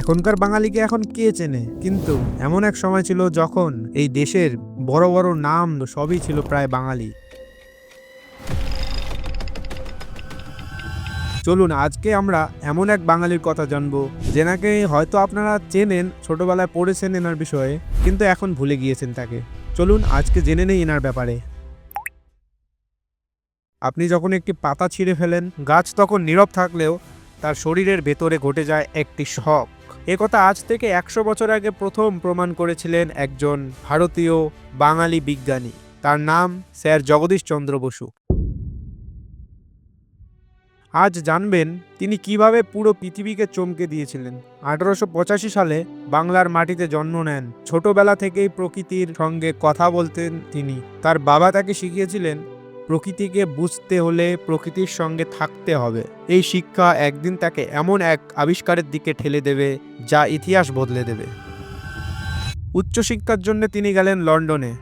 এখনকার বাঙালিকে এখন কে চেনে? কিন্তু এমন এক সময় ছিল যখন এই দেশের বড় বড় নাম সবই ছিল প্রায় বাঙালি। চলুন, আজকে আমরা এমন এক বাঙালির কথা জানব, যেনাকে হয়তো আপনারা চেনেন, ছোটবেলায় পড়েছেন এনার বিষয়ে, কিন্তু এখন ভুলে গিয়েছেন তাকে। চলুন, আজকে জেনে নেই এনার ব্যাপারে। আপনি যখন একটি পাতা ছিঁড়ে ফেলেন, গাছ তখন নীরব থাকলেও তার শরীরের ভেতরে ঘটে যায় একটি শখ। একথা আজ থেকে একশো বছর আগে প্রথম প্রমাণ করেছিলেন একজন ভারতীয় বাঙালি বিজ্ঞানী। তার নাম স্যার জগদীশ চন্দ্র বসু। আজ জানবেন তিনি কীভাবে পুরো পৃথিবীকে চমকে দিয়েছিলেন। আঠারোশো পঁচাশি সালে বাংলার মাটিতে জন্ম নেন। ছোটবেলা থেকেই প্রকৃতির সঙ্গে কথা বলতেন তিনি। তার বাবা তাকে শিখিয়েছিলেন প্রকৃতিকে বুঝতে হলে প্রকৃতির সঙ্গে থাকতে হবে। এই শিক্ষা একদিন তাকে এমন এক আবিষ্কারের দিকে ঠেলে দেবে, যা ইতিহাস বদলে দেবে। উচ্চশিক্ষার জন্য তিনি গেলেন লন্ডনে।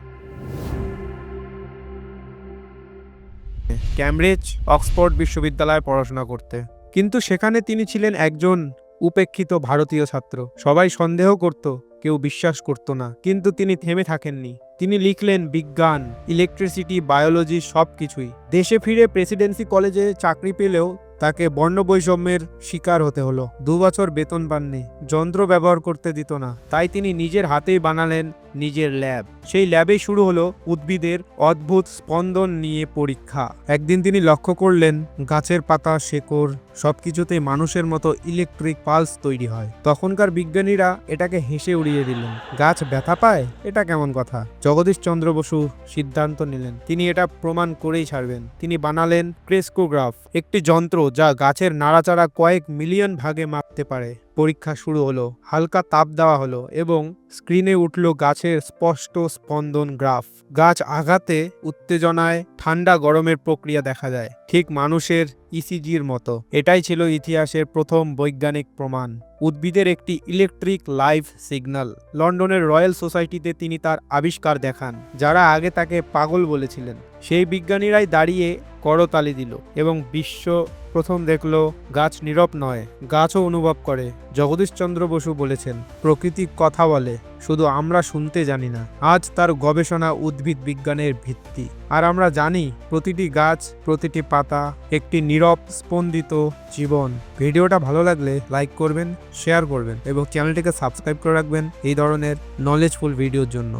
ক্যামব্রিজ, অক্সফোর্ড বিশ্ববিদ্যালয়ে পড়াশোনা করতে। কিন্তু সেখানে তিনি ছিলেন একজন উপেক্ষিত ভারতীয় ছাত্র। সবাই সন্দেহ করত, কেউ বিশ্বাস করত না। কিন্তু তিনি থেমে থাকেননি। তিনি লিখলেন বিজ্ঞান ইলেকট্রিসিটি বায়োলজি সব কিছুই দেশে ফিরে প্রেসিডেন্সি কলেজে চাকরি পেলেও তাকে বর্ণবৈষম্যের শিকার হতে হলো। দু বছর বেতন পাননি, যন্ত্র ব্যবহার করতে দিত না, তাই তিনি নিজের হাতেই বানালেন নিজের ল্যাব। সেই ল্যাবেই শুরু হলো উদ্ভিদের অদ্ভুত স্পন্দন নিয়ে পরীক্ষা। একদিন তিনি লক্ষ্য করলেন, গাছের পাতা, শেকড়, সবকিছুতেই মানুষের মতো ইলেকট্রিক পালস তৈরি হয়। তখনকার বিজ্ঞানীরা এটাকে হেসে উড়িয়ে দিলেন, গাছ ব্যথা পায়? এটা কেমন কথা? জগদীশ চন্দ্র বসু সিদ্ধান্ত নিলেন। তিনি এটা প্রমাণ করেই ছাড়বেন। তিনি বানালেন ক্রেস্কোগ্রাফ, একটি যন্ত্র যা গাছের নাড়াচাড়া কয়েক মিলিয়ন ভাগে মাপতে পারে। পরীক্ষা শুরু হলো, হালকা তাপ দেওয়া হলো এবং স্ক্রিনে উঠল গাছের স্পষ্ট স্পন্দন গ্রাফ। গাছ আঘাতে, উত্তেজনায়, ঠান্ডা গরমের প্রক্রিয়া দেখা যায় ঠিক মানুষের ইসিজির মতো। এটাই ছিল ইতিহাসের প্রথম বৈজ্ঞানিক প্রমাণ। উদ্ভিদের একটি ইলেকট্রিক লাইভ সিগন্যাল। লন্ডনের রয়্যাল সোসাইটিতে তিনি তার আবিষ্কার দেখান, যারা আগে তাকে পাগল বলেছিলেন। সেই বিজ্ঞানীরাই দাঁড়িয়ে করতালি দিল এবং বিশ্ব প্রথম দেখল, গাছ নীরব নয়, গাছও অনুভব করে। জগদীশচন্দ্র বসু বলেছেন, প্রকৃতি কথা বলে, শুধু আমরা শুনতে জানি না। আজ তার গবেষণা উদ্ভিদ বিজ্ঞানের ভিত্তি। আর আমরা জানি, প্রতিটি গাছ, প্রতিটি পাতা, একটি নীরব, স্পন্দিত জীবন। ভিডিওটা ভালো লাগলে লাইক করবেন, শেয়ার করবেন এবং চ্যানেলটিকে সাবস্ক্রাইব করে রাখবেন এই ধরনের নলেজফুল ভিডিওর জন্য।